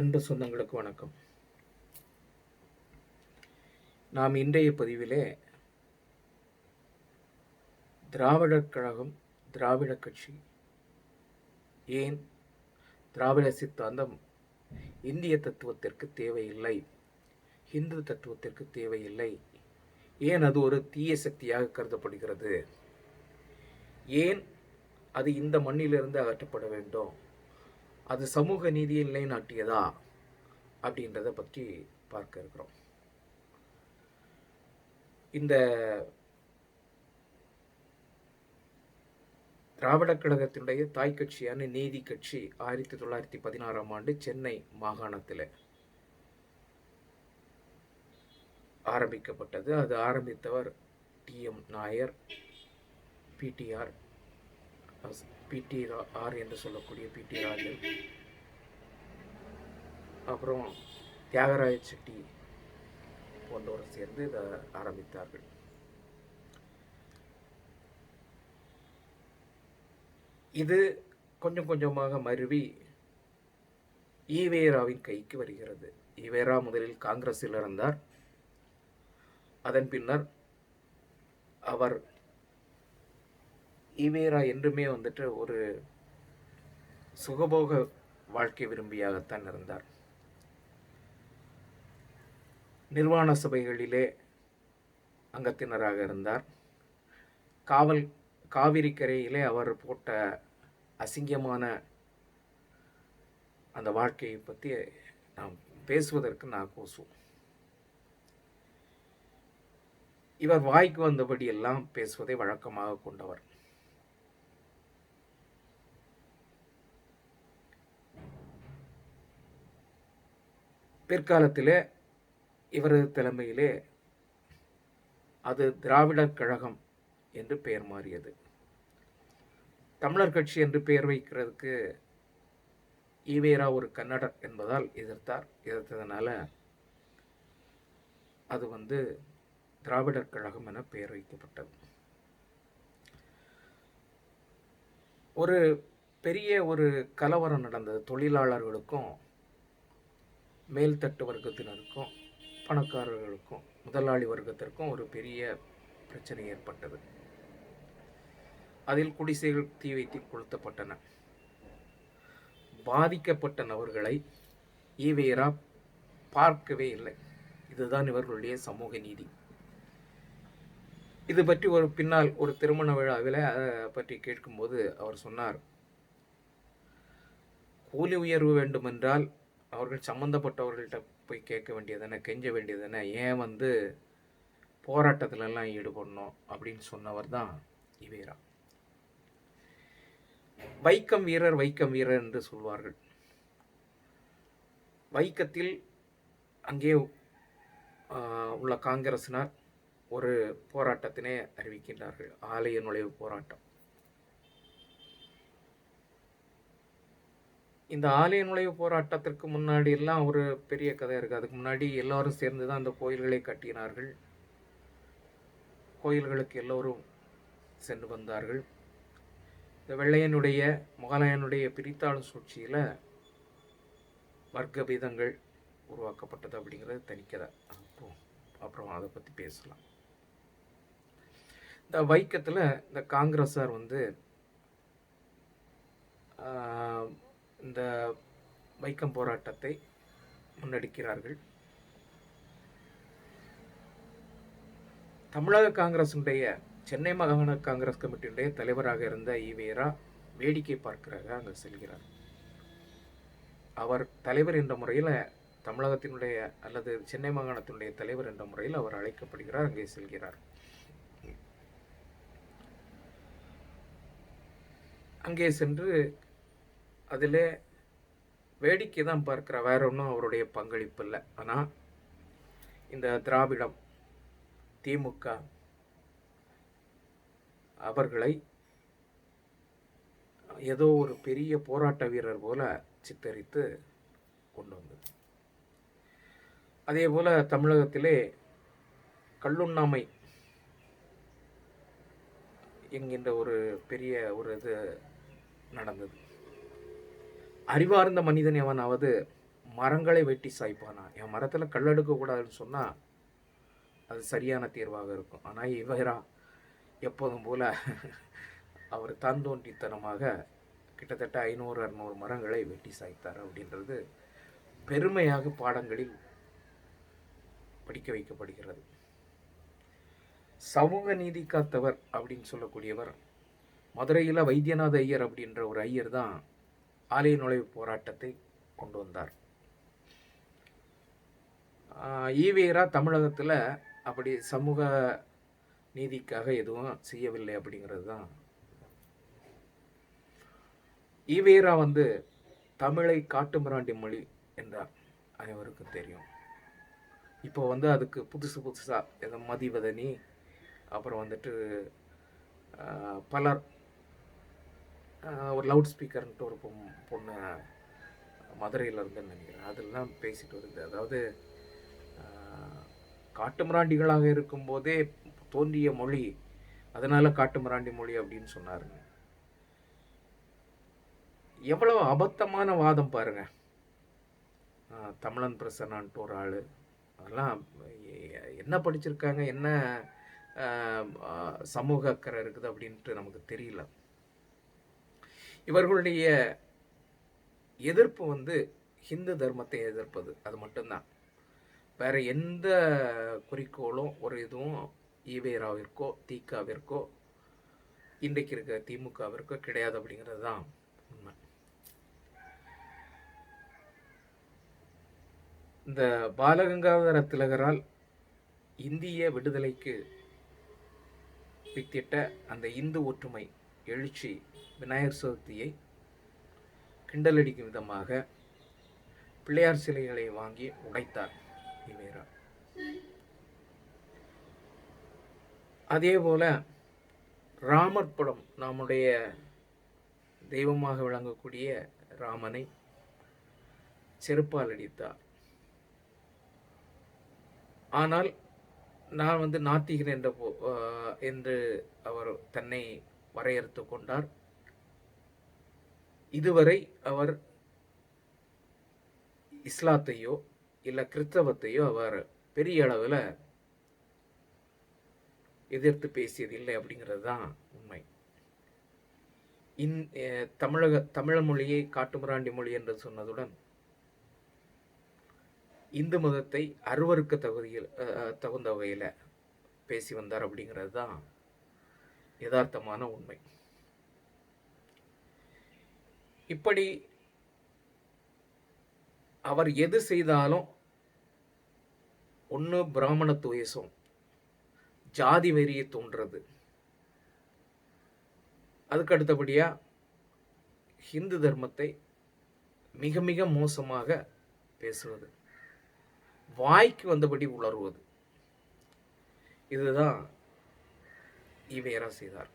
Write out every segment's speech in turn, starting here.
அன்பு சொந்தங்களுக்கு வணக்கம். நாம் இன்றைய பதிவிலே திராவிடர் கழகம் திராவிட கட்சி ஏன் திராவிட சித்தாந்தம் இந்திய தத்துவத்திற்கு தேவையில்லை இந்து தத்துவத்திற்கு தேவையில்லை ஏன் அது ஒரு தீய சக்தியாக கருதப்படுகிறது ஏன் அது இந்த மண்ணிலிருந்து அகற்றப்பட வேண்டும் அது சமூக நீதியை நிலைநாட்டியதா அப்படின்றத பற்றி பார்க்க இருக்கிறோம். இந்த திராவிட கழகத்தினுடைய தாய் கட்சியான நீதி கட்சி ஆயிரத்தி தொள்ளாயிரத்தி பதினாறாம் ஆண்டு சென்னை மாகாணத்தில் ஆரம்பிக்கப்பட்டது. அது ஆரம்பித்தவர் T M Nair PTR PT R என்று சொல்லக்கூடிய பிடி ராஜன். அப்புறம் தியாகராய செட்டி போன்றவர் சேர்ந்து இதை ஆரம்பித்தார்கள். இது கொஞ்சம் கொஞ்சமாக மருவி ஈவேராவின் கைக்கு வருகிறது. ஈவேரா முதலில் காங்கிரஸில் இருந்தார் அதன் பின்னர் அவர் ஈவேரா என்றுமே வந்துட்டு ஒரு சுகபோக வாழ்க்கை விரும்பியாகத்தான் இருந்தார். நிர்வாண சபைகளிலே அங்கத்தினராக இருந்தார். காவல் காவிரி கரையிலே அவர் போட்ட அசிங்கமான அந்த வாழ்க்கையை பற்றி நாம் பேசுவதற்கு நான் கூசும் இவர் வாய்க்கு வந்தபடியெல்லாம் பேசுவதை வழக்கமாக கொண்டவர். பிற்காலத்திலே இவரது தலைமையிலே அது திராவிடர் கழகம் என்று பெயர் மாறியது. தமிழர் கட்சி என்று பெயர் வைக்கிறதுக்கு ஈவேரா ஒரு கன்னடர் என்பதால் எதிர்த்தார். எதிர்த்ததுனால அது வந்து திராவிடர் கழகம் என பெயர் வைக்கப்பட்டது. ஒரு பெரிய ஒரு கலவரம் நடந்தது. தொழிலாளர்களுக்கும் மேல்தட்டு வர்க்கத்தினருக்கும் பணக்காரர்களுக்கும் முதலாளி வர்க்கத்திற்கும் ஒரு பெரிய பிரச்சனை ஏற்பட்டது. அதில் குடிசைகள் தீ வைத்து கொளுத்தப்பட்டன. பாதிக்கப்பட்ட நபர்களை ஈவேரா பார்க்கவே இல்லை. இதுதான் இவர்களுடைய சமூக நீதி. இது பற்றி ஒரு பின்னால் ஒரு திருமண விழாவில் அதை பற்றி கேட்கும்போது அவர் சொன்னார் கூலி உயர்வு வேண்டுமென்றால் அவர்கள் சம்மந்தப்பட்டவர்கள்ட்ட போய் கேட்க வேண்டியதானே கெஞ்ச வேண்டியதானே ஏன் வந்து போராட்டத்திலெல்லாம் ஈடுபடணும் அப்படின்னு சொன்னவர் தான் இவேரா. வைக்கம் வீரர் வைக்கம் வீரர் என்று சொல்வார்கள். வைக்கத்தில் அங்கே உள்ள காங்கிரசினார் ஒரு போராட்டத்தினை அறிவிக்கின்றார்கள். ஆலய நுழைவு போராட்டம். இந்த ஆலய நுழைவு போராட்டத்திற்கு முன்னாடி எல்லாம் ஒரு பெரிய கதை இருக்குது அதுக்கு முன்னாடி எல்லாரும் சேர்ந்து தான் அந்த கோயில்களை கட்டினார்கள். கோயில்களுக்கு எல்லோரும் சென்று வந்தார்கள். இந்த வெள்ளையனுடைய முகலாயனுடைய பிரித்தாளும் சூழ்ச்சியில் வர்க்க பீதங்கள் உருவாக்கப்பட்டது அப்படிங்கிறது தனிக்கதை அப்புறம் அப்புறம் அதை பற்றி பேசலாம். இந்த வைக்கத்தில் இந்த காங்கிரஸார் வந்து இந்த வைக்கம் போராட்டத்தை முன்னெடுக்கிறார்கள். தமிழக காங்கிரஸுடைய சென்னை மாகாண காங்கிரஸ் கமிட்டியுடைய தலைவராக இருந்த ஈவேரா வேடிக்கை பார்க்கிறாக அங்கே செல்கிறார். அவர் தலைவர் என்ற முறையில் தமிழகத்தினுடைய அல்லது சென்னை மாகாணத்தினுடைய தலைவர் என்ற முறையில் அவர் அழைக்கப்படுகிறார் அங்கே செல்கிறார். அங்கே சென்று அதில் வேடிக்கை தான் பார்க்குற வேற ஒன்றும் அவருடைய பங்களிப்பு இல்லை. ஆனால் இந்த திராவிடம் திமுக அவர்களை ஏதோ ஒரு பெரிய போராட்ட வீரர் போல சித்தரித்து கொண்டு வந்தது. அதே போல் தமிழகத்திலே கல்லுண்ணாமை என்கின்ற ஒரு பெரிய ஒரு இது நடந்தது. அறிவார்ந்த மனிதன் எவனாவது மரங்களை வெட்டி சாய்ப்பானா? என் மரத்தில் கல் எடுக்கக்கூடாதுன்னு சொன்னால் அது சரியான தீர்வாக இருக்கும். ஆனால் இவரா எப்போதும் போல அவர் தான் தோன்றித்தனமாக கிட்டத்தட்ட ஐநூறு அறுநூறு மரங்களை வெட்டி சாய்த்தார் அப்படின்றது பெருமையாக பாடங்களில் படிக்க வைக்கப்படுகிறது. சமூக நீதி காத்தவர் அப்படின்னு சொல்லக்கூடியவர் மதுரையில் வைத்தியநாத ஐயர் அப்படின்ற ஒரு ஐயர் தான் ஆலய நுழைவு போராட்டத்தை கொண்டு வந்தார். ஈவேரா தமிழகத்தில் அப்படி சமூக நீதிக்காக எதுவும் செய்யவில்லை அப்படிங்கிறது தான். ஈவேரா வந்து தமிழை காட்டுமிராண்டி மொழி என்றார் அனைவருக்கும் தெரியும். இப்போ வந்து அதுக்கு புதுசு புதுசாக எதோ மதிவதனி அப்புறம் வந்துட்டு பலர் ஒரு லவுட் ஸ்பீக்கர்ன்ட்டு ஒரு பொம் பொண்ணு மதுரையில் இருந்துன்னு நினைக்கிறேன். அதெல்லாம் பேசிட்டு வருது அதாவது காட்டுமிராண்டிகளாக இருக்கும்போதே தோன்றிய மொழி அதனால் காட்டுமிராண்டி மொழி அப்படின்னு சொன்னாருங்க. எவ்வளவு அபத்தமான வாதம் பாருங்க. தமிழன் பிரசன்னான்ட்டு ஒரு ஆள். அதெல்லாம் என்ன படிச்சிருக்காங்க என்ன சமூக அக்கறை இருக்குது அப்படின்ட்டு நமக்கு தெரியல. இவர்களுடைய எதிர்ப்பு வந்து ஹிந்து தர்மத்தை எதிர்ப்பது. அது மட்டும்தான். வேற எந்த குறிக்கோளும் ஒரு இதுவும் ஈவேராவிற்கோ தீகாவிற்கோ இன்றைக்கு இருக்க திமுகவிற்கோ கிடையாது அப்படிங்கிறது தான் உண்மை. இந்த பாலகங்காதர திலகரால் இந்திய விடுதலைக்கு வித்திட்ட அந்த இந்து ஒற்றுமை எழுச்சி விநாயகர் சதுர்த்தியை கிண்டலடிக்கும் விதமாக பிள்ளையார் சிலைகளை வாங்கி உடைத்தார் ஈவேரா அதே போல ராமர் படம் நம்முடைய தெய்வமாக விளங்கக்கூடிய ராமனை செருப்பால் அடித்தார். ஆனால் நான் வந்து நாத்திகன் என்ற போ- என்று அவர் தன்னை வரையறுத்து கொண்டார். இதுவரை அவர் இஸ்லாத்தையோ இல்லை கிறிஸ்தவத்தையோ அவர் பெரிய அளவில் எதிர்த்து பேசியது இல்லை அப்படிங்கிறது தான் உண்மை. இந் தமிழக தமிழ் மொழியை காட்டுமிராண்டி மொழி என்று சொன்னதுடன் இந்து மதத்தை அருவருக்க தகுதியில் தகுந்த வகையில் பேசி வந்தார் அப்படிங்கிறது தான் யதார்த்தமான உண்மை. இப்படி அவர் எது செய்தாலும் ஒன்று பிராமண துவேசம் ஜாதி வெறியை தோன்றது அதுக்கு அடுத்தபடியாக ஹிந்து தர்மத்தை மிக மிக மோசமாக பேசுவது வாய்க்கு வந்தபடி உளறுவது. இதுதான் ஈவேரா செய்தார்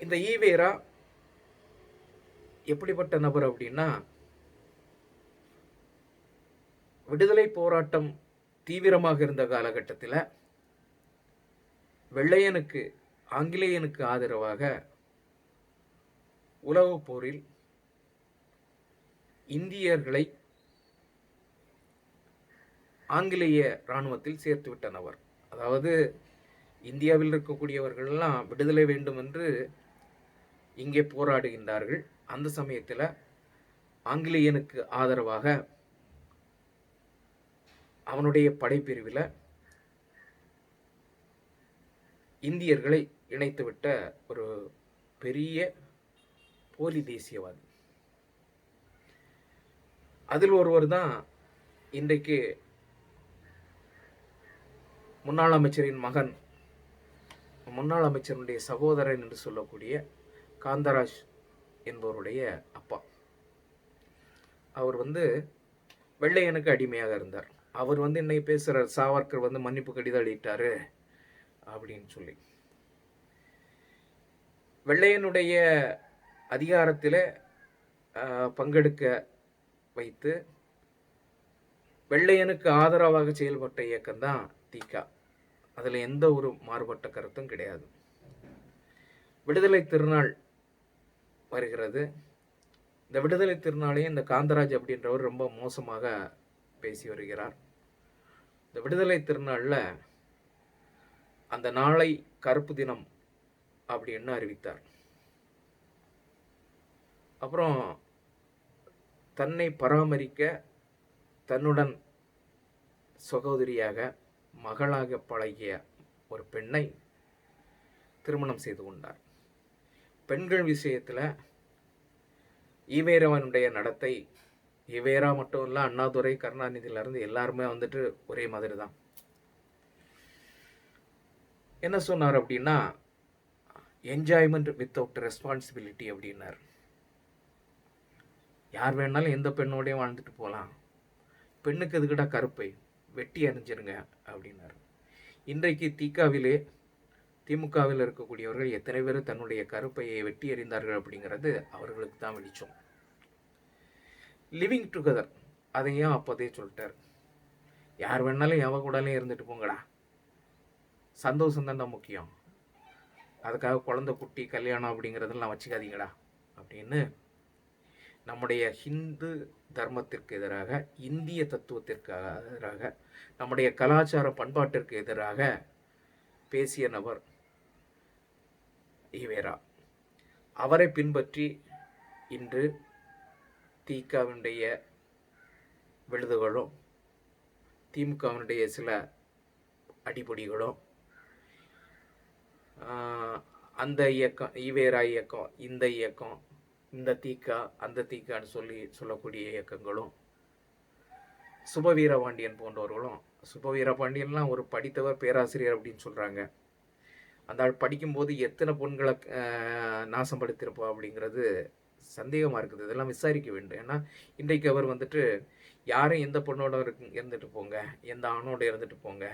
இந்த ஈவேரா எப்படிப்பட்ட நபர் அப்படின்னா விடுதலை போராட்டம் தீவிரமாக இருந்த காலகட்டத்தில் வெள்ளையனுக்கு ஆங்கிலேயனுக்கு ஆதரவாக உலகப் போரில் இந்தியர்களை ஆங்கிலேய இராணுவத்தில் சேர்த்து விட்ட அதாவது இந்தியாவில் இருக்கக்கூடியவர்கள்லாம் விடுதலை வேண்டும் என்று இங்கே போராடுகின்றார்கள். அந்த சமயத்தில் ஆங்கிலேயனுக்கு ஆதரவாக அவனுடைய படைப்பிரிவில் இந்தியர்களை இணைத்துவிட்ட ஒரு பெரிய போலி தேசியவாதி. அதில் ஒருவர் தான் இன்றைக்கு முன்னாள் அமைச்சரின் மகன் முன்னாள் அமைச்சருடைய சகோதரன் என்று சொல்லக்கூடிய காந்தராஜ் என்பவருடைய அப்பா. அவர் வந்து வெள்ளையனுக்கு அடிமையாக இருந்தார். அவர் வந்து இன்னைக்கு பேசுகிறார் சாவர்கர் வந்து மன்னிப்பு கடிதம் அளித்தாரு அப்படின்னு சொல்லி. வெள்ளையனுடைய அதிகாரத்தில் பங்கெடுக்க வைத்து வெள்ளையனுக்கு ஆதரவாக செயல்பட்ட இயக்கம் தான் தீகா அதில் எந்த ஒரு மாறுபட்ட கருத்தும் கிடையாது. விடுதலை திருநாள் வருகிறது. இந்த விடுதலை திருநாளையும் இந்த காந்தராஜ் அப்படின்றவர் ரொம்ப மோசமாக பேசி வருகிறார். இந்த விடுதலை திருநாளில் அந்த நாளை கருப்பு தினம் அப்படின்னு அறிவித்தார். அப்புறம் தன்னை பராமரிக்க தன்னுடன் சகோதரியாக மகளாக பழகிய ஒரு பெண்ணை திருமணம் செய்து கொண்டார். பெண்கள் விஷயத்தில் ஈவேரவனுடைய நடத்தை ஈவேரா மட்டும் இல்லை அண்ணாதுரை கருணாநிதியிலேருந்து எல்லாருமே வந்துட்டு ஒரே மாதிரி தான் என்ன சொன்னார் அப்படின்னா என்ஜாய்மெண்ட் வித்தவுட் ரெஸ்பான்சிபிலிட்டி அப்படின்னார். யார் வேணாலும் எந்த பெண்ணோடையும் வாழ்ந்துட்டு போகலாம் பெண்ணுக்கு எதுக்கிட்ட கருப்பை? வெட்டி அணிஞ்சிருங்க அப்படின்னாரு. இன்றைக்கு திகாவிலே திமுகவில் இருக்கக்கூடியவர்கள் எத்தனை பேர் தன்னுடைய கருப்பையை வெட்டி எறிந்தார்கள் அப்படிங்கிறது அவர்களுக்கு தான் வெளிச்சம். லிவிங் டுகெதர் அதையும் அப்போதே சொல்லிட்டார்? யார் வேணாலும் எவ கூடாலையும் இருந்துட்டு போங்கடா. சந்தோஷம் தான் முக்கியம். அதுக்காக குழந்தை குட்டி கல்யாணம் அப்படிங்கிறதெல்லாம் வச்சுக்காதீங்கடா அப்படின்னு நம்முடைய ஹிந்து தர்மத்திற்கு எதிராக இந்திய தத்துவத்திற்கு எதிராக நம்முடைய கலாச்சார பண்பாட்டிற்கு எதிராக பேசிய நபர் ஈவேரா அவரை பின்பற்றி இன்று திகாவினுடைய விழுதுகளும் திமுகவினுடைய சில அடிப்படைகளும் அந்த இயக்கம் ஈவேரா இயக்கம் இந்த இயக்கம் இந்த தீக்கா அந்த தீக்கான்னு சொல்லி சொல்லக்கூடிய இயக்கங்களும் சுபவீர பாண்டியன் போன்றவர்களும் சுபவீர பாண்டியன்லாம் ஒரு படித்தவர் பேராசிரியர் அப்படின்னு சொல்கிறாங்க அந்த ஆள் படிக்கும்போது எத்தனை பொண்களை நாசம் படுத்தியிருப்பா அப்படிங்கிறது சந்தேகமாக இருக்குது. இதெல்லாம் விசாரிக்க வேண்டும். ஏன்னா இன்றைக்கு அவர் வந்துட்டு யாரும் எந்த பொண்ணோட இருக்கு இருந்துட்டு போங்க. எந்த ஆணோட இருந்துட்டு போங்க.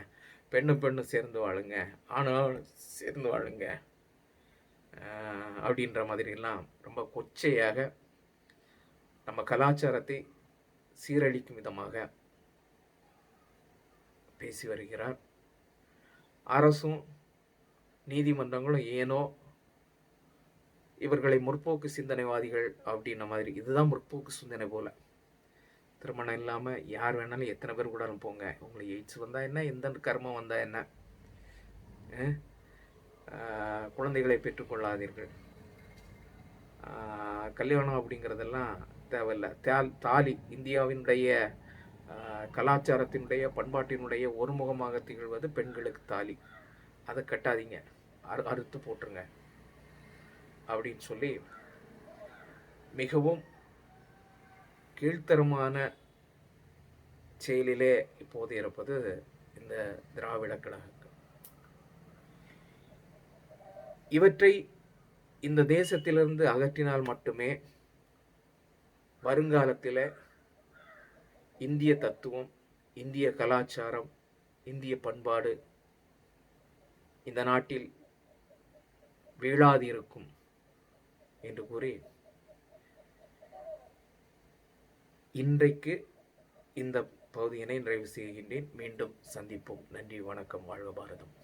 பெண்ணு பெண்ணு சேர்ந்து வாழுங்க. ஆணோட சேர்ந்து வாழுங்க. அப்படின்ற மாதிரிலாம் ரொம்ப கொச்சையாக நம்ம கலாச்சாரத்தை சீரழிக்கும் விதமாக பேசி வருகிறார். அரசும் நீதிமன்றங்களும் ஏனோ இவர்களை முற்போக்கு சிந்தனைவாதிகள் அப்படின்ன மாதிரி இதுதான் முற்போக்கு சிந்தனை போல. திருமணம் இல்லாமல் யார் வேணாலும் எத்தனை பேர் கூட போங்க. உங்களுக்கு எய்ட்ஸ் வந்தால் என்ன? எந்த கர்மம் வந்தால் என்ன? குழந்தைகளை பெற்றுக்கொள்ளாதீர்கள் கல்யாணம் அப்படிங்கிறதெல்லாம் தேவையில்லை. தால் தாலி இந்தியாவினுடைய கலாச்சாரத்தினுடைய பண்பாட்டினுடைய ஒருமுகமாக திகழ்வது பெண்களுக்கு தாலி. அதை கட்டாதீங்க. அறு அறுத்து போட்டுருங்க. அப்படின்னு சொல்லி மிகவும் கீழ்த்தரமான செயலிலே இப்போது இருப்பது இந்த திராவிட கழகம். இவற்றை இந்த தேசத்திலிருந்து அகற்றினால் மட்டுமே வருங்காலத்தில் இந்திய தத்துவம் இந்திய கலாச்சாரம் இந்திய பண்பாடு இந்த நாட்டில் வீழாதிருக்கும் என்று கூறி இன்றைக்கு இந்த பகுதியினை நிறைவு செய்கின்றேன். மீண்டும் சந்திப்போம். நன்றி வணக்கம் வாழ்க பாரதம்.